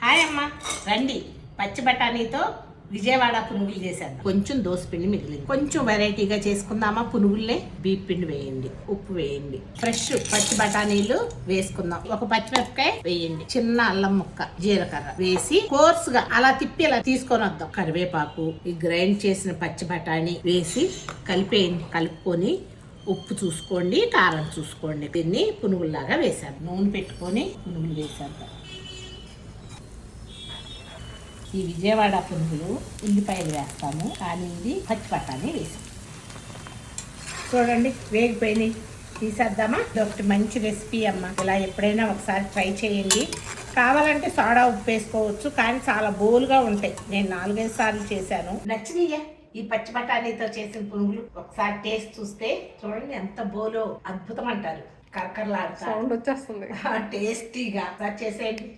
Hi అమ్మ. రండి. పచ్చి బఠానీతో విజయవాడ పునుగులు చేసేద్దాం. కొంచెం దోసపిండి మిగిలింది. కొంచెం వెరైటీగా చేసుకుందామా పునుగుల్లే బీప్ పిండి వేయండి. ఉప్పు వేయండి. ఫ్రెష్ పచ్చి బఠానీలు వేసుకుందాం. ఒక పచ్చిమిరపకాయ వేయండి. చిన్న అల్లం ముక్క జీలకర్ర వేసి కోర్స్గా అలా తిప్పి అలా తీసుకొని వద్దాం. కరివేపాకు ఈ గ్రైండ్ చేసిన పచ్చి బఠానీ వేసి కలిపేయండి. కలుపుకొని ఉప్పు చూసుకోండి కారం చూసుకోండి. దీన్ని పునుగుల్లాగా వేసాను నూనె పెట్టుకొని పునుగులు వేసేద్దాం. ఈ విజయవాడ పునుగులు ఉల్లిపాయలు వేస్తాము కానీ ఇది పచ్చి బఠానీ వేసాం. చూడండి వేగిపోయినాయి. తీసేద్దామా? ఒకటి మంచి రెసిపీ అమ్మ. ఇలా ఎప్పుడైనా ఒకసారి ట్రై చేయండి. కావాలంటే సోడా ఉప్పు వేసుకోవచ్చు కానీ చాలా బోలుగా ఉంటాయి. నేను నాలుగైదు సార్లు చేశాను. నచ్చినాయా ఈ పచ్చి బఠానీతో చేసిన పునుగులు ఒకసారి టేస్ట్ చూస్తే చూడండి ఎంత బోలో అద్భుతం అంటారు. కరకరలాడుతా సౌండ్ వచ్చేస్తుంది. టేస్టీగా. చేసేయండి.